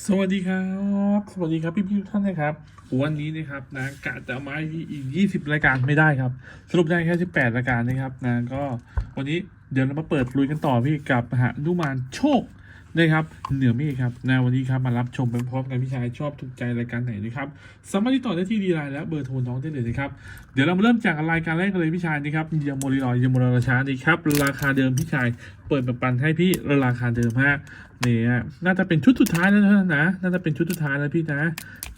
สวัสดีครับ สวัสดีครับพี่พี่ๆทุกท่านนะครับ วันนี้นะครับนะกะจะเอามาอีกยี่สิบรายการไม่ได้ครับ สรุปได้แค่สิบแปดรายการนะครับนะก็วันนี้เดี๋ยวเรามาเปิดลุยกันต่อพี่กับหานุมานโชค นะครับเหนือเมฆครับนะวันนี้ครับมารับชมเป็นพร้อมกันพี่ชายชอบถูกใจรายการไหนนะครับสามารถติดต่อได้ที่ดีไลน์และเบอร์โทรน้องได้เลยนะครับเดี๋ยวเรามาเริ่มจากรายการแรกกันเลยพี่ชายนะครับเยมโมริลอยเยมโมราชาดีครับราคาเดิมพี่ชายเปิดแบบปันให้พี่ราคาเดิมฮะเนี่ฮะน่าจะเป็นชุดสุดท้ายแล้วนะนะน่าจะเป็นชุดสุดท้ายแล้วพี่นะ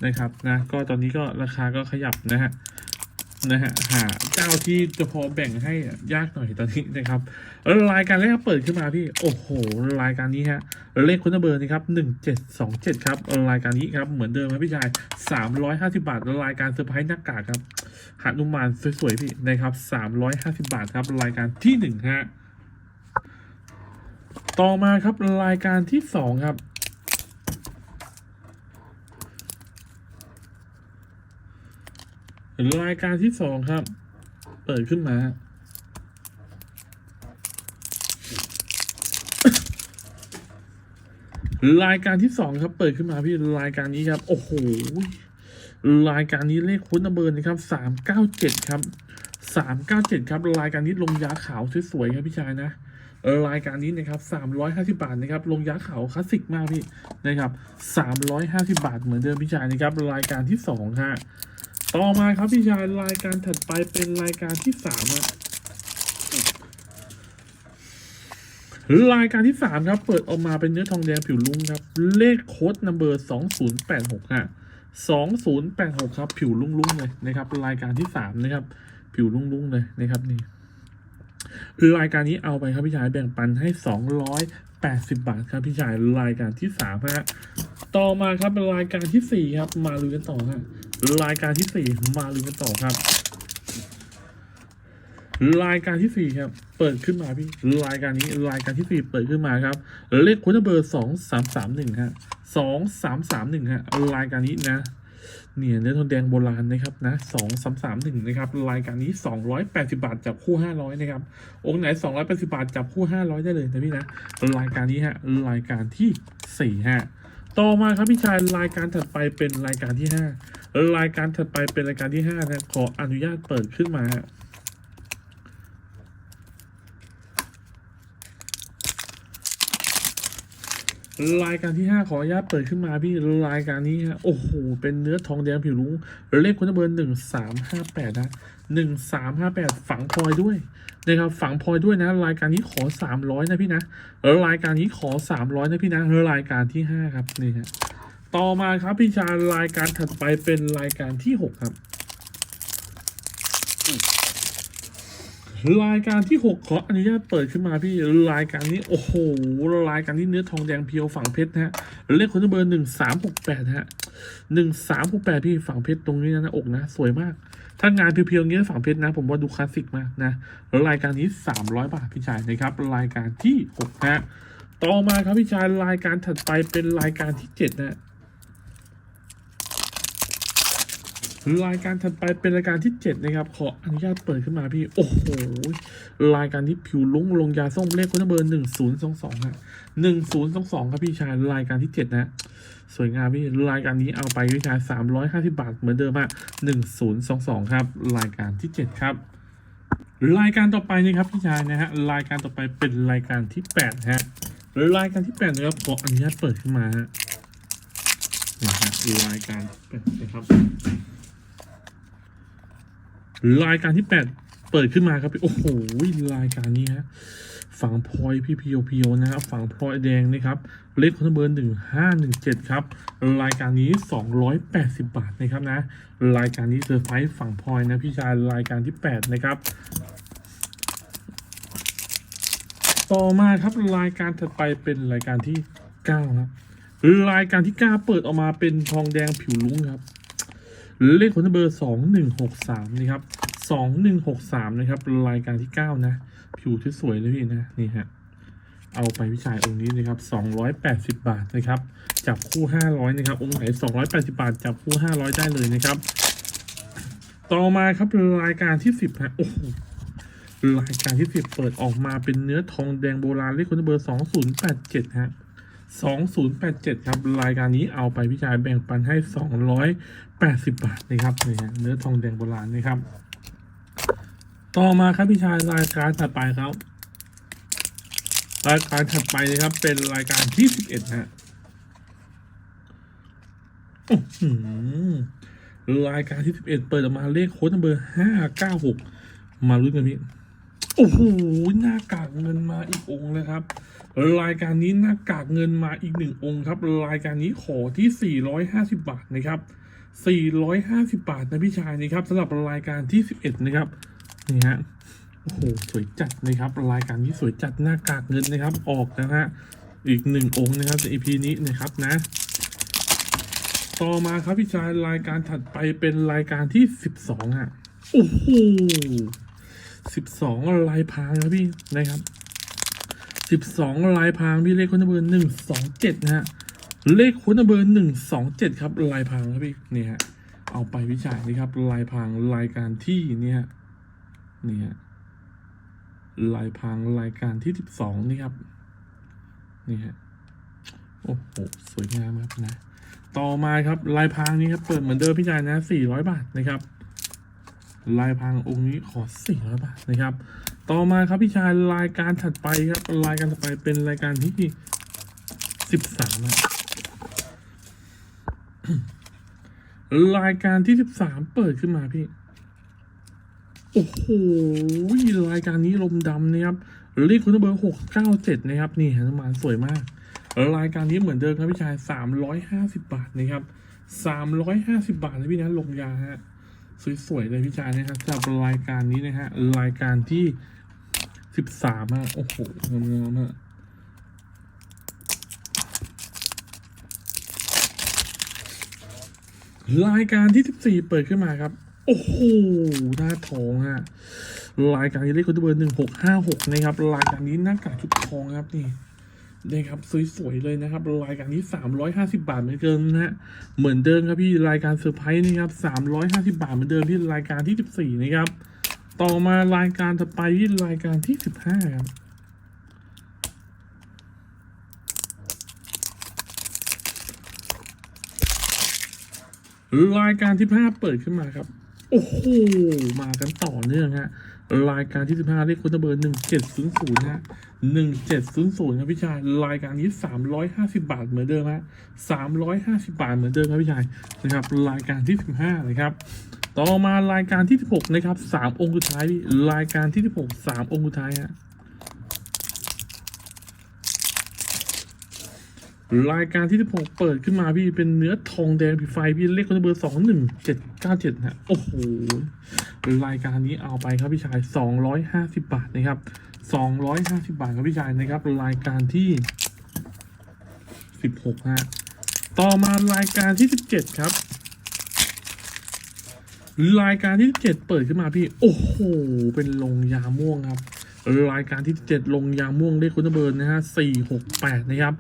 นะครับนะก็ตอนนี้ก็ราคาก็ขยับนะฮะ นะฮะหาเจ้าที่จะพอแบ่งให้ยากหน่อยตอนนี้นะครับแล้วรายการแรกเปิดขึ้นมาพี่โอ้โห รายการนี้ฮะเลขคุณเบอร์นี่ครับหนึ่งเจ็ดสองเจ็ดครับรายการนี้ครับเหมือนเดิมครับพี่ชายสามร้อยห้าสิบาทรายการเซอร์ไพรส์หน้ากากครับหานุมานสวยๆพี่นะครับสามร้อยห้าสิบาทครับรายการที่หนึ่งฮะต่อมาครับรายการที่สองครับ รายการที่สองครับ เปิดขึ้นมา รายการที่สองครับ เปิดขึ้นมาพี่รายการนี้ครับ โอ้โหรายการนี้เลขคุ้นเบอร์นะครับสามเก้าเจ็ดครับสามเก้าเจ็ดครับ รายการนี้ลงยาขาวสวยๆครับพี่ชายนะรายการนี้นะครับสามร้อยห้าสิบาทนะครับ ลงยักษ์เขาวคลาสสิกมากพี่นะครับสามร้อยห้าสิบาทเหมือนเดิมพี่ชายนะครับ รายการที่สองฮะ ต่อมาครับพี่ชายรายการถัดไปเป็นรายการที่สามฮะรายการที่สามครับ เปิดออกมาเป็นเนื้อทองแดงผิวลุ้งครับ เลขโค้ดนัมเบอร์สองศูนย์แปดหกฮะสองศูนย์แปดหกครับ ผิวลุ้งๆเลยนะครับ รายการที่สามนะครับ ผิวลุ้งๆเลยนะครับนี่รายการนี้เอาไปครับพี่ชายแบ่งปันให้สองร้อย 280 บาทครับพี่ชายรายการที่3ฮะต่อมาครับเป็นรายการที่ 4 ครับ มาลุยกันต่อฮะรายการที่ 4 มาลุยกันต่อครับ รายการที่ 4 ครับ เปิดขึ้นมาพี่รายการนี้รายการที่ 4 เปิดขึ้นมาครับเลขคุณเบอร์ 2331ฮะ2331ฮะรายการนี้นะ เนี่ยเนื้อทองแดงโบราณนะครับนะสองสามสามหนึ่งนะครับรายการนี้สองร้อยแปดสิบาทจับคู่ห้าร้อยนะครับองค์ไหนสองร้อยแปดสิบาทจับคู่ห้าร้อยได้เลยนะพี่นะรายการนี้ฮะรายการที่สี่ฮะต่อมาครับพี่ชายรายการถัดไปเป็นรายการที่ห้ารายการถัดไปเป็นรายการที่ห้านะขออนุญาตเปิดขึ้นมาฮะ รายการที่ห้าขออนุญาตเปิดขึ้นมาพี่รายการนี้ฮะโอ้โหเป็นเนื้อทองแดงผิวรุ้งเลขคุณเบอร์หนึ่งสามห้าแปดนะหนึ่งสามห้าแปดฝังพลอยด้วยนะครับฝังพลอยด้วยนะ รายการนี้ขอสามร้อยนะพี่นะรายการนี้ขอสามร้อยนะพี่นะรายการที่ห้าครับนี่ฮะต่อมาครับพี่ชารายการถัดไปเป็นรายการที่หกครับ รายการที่หกขออนุญาตเปิดขึ้นมาพี่รายการนี้โอ้โหรายการนี้เนื้อทองแดงเพียวฝั่งเพชรนะฮะเลขคนเบอร์หนึ่งสามหกแปดฮะหนึ่งสามหกแปดพี่ฝั่งเพชรตรงนี้นะหน้าอกนะ สวยมาก ถ้างานเพียวๆอย่างเงี้ยฝั่งเพชรนะ ผมว่าดูคลาสสิกมากนะแล้วรายการนี้สามร้อยบาทพี่ชายนะครับรายการที่หกนะต่อมาครับพี่ชายรายการถัดไปเป็นรายการที่เจ็ดนะ รายการถัดไปเป็นรายการที่ 7 นะครับ ขออนุญาตเปิดขึ้นมาพี่ โอ้โห รายการที่ผิวลุ้งลงยาส้มเลขคุณเบอร์หนึ่งศูนย์สองสองฮะหนึ่งศูนย์สองสองครับพี่ชายรายการที่ 7 นะ สวยงามพี่ รายการนี้เอาไปพี่ชายสามร้อยห้าสิบาทเหมือนเดิมฮะหนึ่งศูนย์สองสองครับ รายการที่ 7 ครับ รายการต่อไปนะครับพี่ชายนะฮะ รายการต่อไปเป็นรายการที่8ฮะรายการที่8นะครับ ขออนุญาตเปิดขึ้นมาฮะนะฮะรายการแปดนะครับ รายการที่แปดเปิดขึ้นมาครับพี่โอ้โหรายการนี้ฮะฝั่งพลอยพี่พีโอพีโอนะครับฝั่งพลอยแดงนะครับเลขคอนเบอร์หนึ่งห้าหนึ่งเจ็ดครับรายการนี้สองร้อยแปดสิบบาทนะครับนะรายการนี้เซอร์ไพรส์ฝั่งพลอยนะพี่ชายรายการที่แปดนะครับต่อมาครับรายการถัดไปเป็นรายการที่เก้าครับรายการที่เก้าเปิดออกมาเป็นทองแดงผิวลุ้งครับ เลขคนเบอร์สองหนึ่งหกสามนะครับสองหนึ่งหกสามนะครับ รายการที่เก้านะ ผิวที่สวยเลยพี่นะ นี่ฮะ เอาไปวิชายองค์นี้นะครับสองร้อยแปดสิบบาทนะครับ จับคู่ห้าร้อยนะครับ องค์ไหนสองร้อยแปดสิบาท จับคู่ห้าร้อยได้เลยนะครับ ต่อมาครับรายการที่สิบฮะ โอ้โห รายการที่สิบเปิดออกมาเป็นเนื้อทองแดงโบราณเลขคนเบอร์สองศูนย์แปดเจ็ดฮะ สองศูนย์แปดเจ็ดครับ รายการนี้เอาไปพี่ชายแบ่งปันให้สองร้อยแปดสิบบาทนะครับนี่ฮะเนื้อทองแดงโบราณนะครับ ต่อมาครับพี่ชายรายการถัดไปครับ รายการถัดไปนะครับ เป็นรายการที่สิบเอ็ดฮะรายการที่สิบเอ็ดเปิดออกมาเลขโค้ดเบอร์ห้าเก้าหกมาลุ้นกันพี่ โอ้โหหน้ากากเงินมาอีกองค์เลยครับ รายการนี้หน้ากากเงินมาอีกหนึ่งองค์ครับ รายการนี้ขอที่ 450 บาทนะครับ 450 บาทนะพี่ชายนะครับสำหรับรายการที่ 11 นะครับนี่ฮะโอ้โหสวยจัดนะครับ รายการนี้สวยจัดหน้ากากเงินนะครับ ออกนะฮะอีกหนึ่งองค์นะครับใน EP นี้นะครับนะ ต่อมาครับพี่ชายรายการถัดไปเป็นรายการที่ 12อะโอ้โห สิบสองลายพรางครับพี่นะครับสิบสองลายพรางพี่เลขคนเบอร์หนึ่งสองเจ็ดนะฮะเลขคนเบอร์หนึ่งสองเจ็ดครับลายพรางครับพี่นี่ฮะเอาไปวิจัยนี่ครับลายพรางรายการที่เนี่ยนี่ฮะลายพรางรายการที่สิบสองนี่ครับนี่ฮะโอ้โหสวยงามครับนะ ต่อมาครับลายพรางนี้ครับเปิดเหมือนเดิมพี่ชายนะสี่ร้อยบาทนะครับ ลายพังองค์นี้ขอสี่ร้อยบาทนะครับ ต่อมาครับพี่ชายรายการถัดไปครับรายการถัดไปเป็นรายการที่สิบสามรายการที่สิบสามเปิดขึ้นมาพี่โอ้โหรายการนี้ลมดำนะครับเลขคุณเบอร์หกเก้าเจ็ดนะครับ นี่ฮนุมานสวยมาก รายการนี้เหมือนเดิมครับพี่ชายสามร้อยห้าสิบบาทนะครับสามร้อยห้าสิบบาทนะพี่นะลงยาฮะ สวยๆเลยพี่ชายนะครับสำหรับรายการนี้นะฮะรายการที่สิบสามอะโอ้โหงามๆอะรายการที่สิบสี่เปิดขึ้นมาครับ โอ้โหหน้าทองอะรายการนี้เลขคนเบอร์หนึ่งหกห้าหกนะครับ รายการนี้หน้ากากชุดทองครับนี่ นี่ครับสวยๆเลยนะครับ รายการนี้ 350 บาทเหมือนเดิมนะฮะเหมือนเดิมครับพี่รายการเซอร์ไพรส์นี่ครับ350 บาทเหมือนเดิมที่รายการที่ 14 นะครับ ต่อมารายการถัดไปที่รายการที่ 15 ครับรายการที่ 5 เปิดขึ้นมาครับ โอ้โห มากันต่อเนื่องฮะ รายการที่ 15เลขคุณเบอร์1700ฮะ 1700ครับพี่ชาย รายการนี้350บาทเหมือนเดิมฮะ350บาทเหมือนเดิมครับพี่ชายนะครับ รายการที่15นะครับ ต่อมารายการที่16นะครับ3องค์สุดท้ายพี่รายการที่16 3องค์สุดท้ายฮะรายการที่16เปิดขึ้นมาพี่เป็นเนื้อทองแดงผีไฟพี่เลขคนเบอร์21797ฮะโอ้โห รายการนี้เอาไปครับพี่ชาย 250 บาทนะครับ 250 บาทครับพี่ชายนะครับ รายการที่ 16ฮะต่อมารายการที่ 17 ครับ รายการที่ 17 เปิดขึ้นมาพี่ โอ้โห เป็นลงยาม่วงครับ รายการที่ 7 ลงยางม่วงเลขคุณเบอร์นะฮะ468นะครับ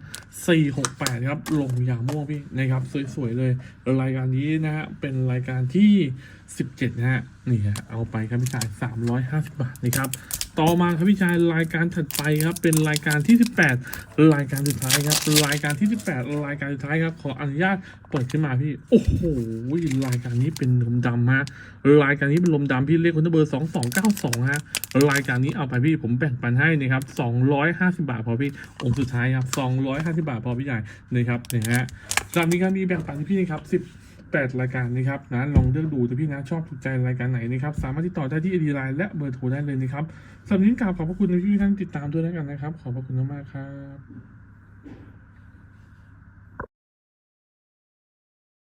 468ครับลงยางม่วงพี่นะครับสวยๆเลย รายการนี้นะฮะเป็นรายการที่ 17นะฮะนี่ฮะเอาไปครับพี่ชาย350 บาทนะครับ ต่อมาครับพี่ชายรายการถัดไปครับเป็นรายการที่ 18 รายการสุดท้ายครับ รายการที่ 18 รายการสุดท้ายครับ ขออนุญาตเปิดขึ้นมาพี่ โอ้โหรายการนี้เป็นลมดำฮะรายการนี้เป็นลมดำพี่เลขคนเบอร์ 2292ฮะรายการนี้เอาไปพี่ผมแบ่งปันให้นะครับ250 บาทพอพี่องค์สุดท้ายครับ250 บาทพอพี่ใหญ่นะครับนะฮะสำหรับนี้ครับมีแบ่งปันให้พี่นะครับ 8 รายการนะครับนะลองเลือกดูถ้าพี่นะชอบถูกใจรายการไหนนะครับ สามารถติดต่อได้ที่อดีไลน์และเบอร์โทรได้เลยนะครับสำหรับนี้กราบขอบพระคุณที่ท่านติดตามด้วยแล้วกันนะครับ ขอบพระคุณมากๆครับ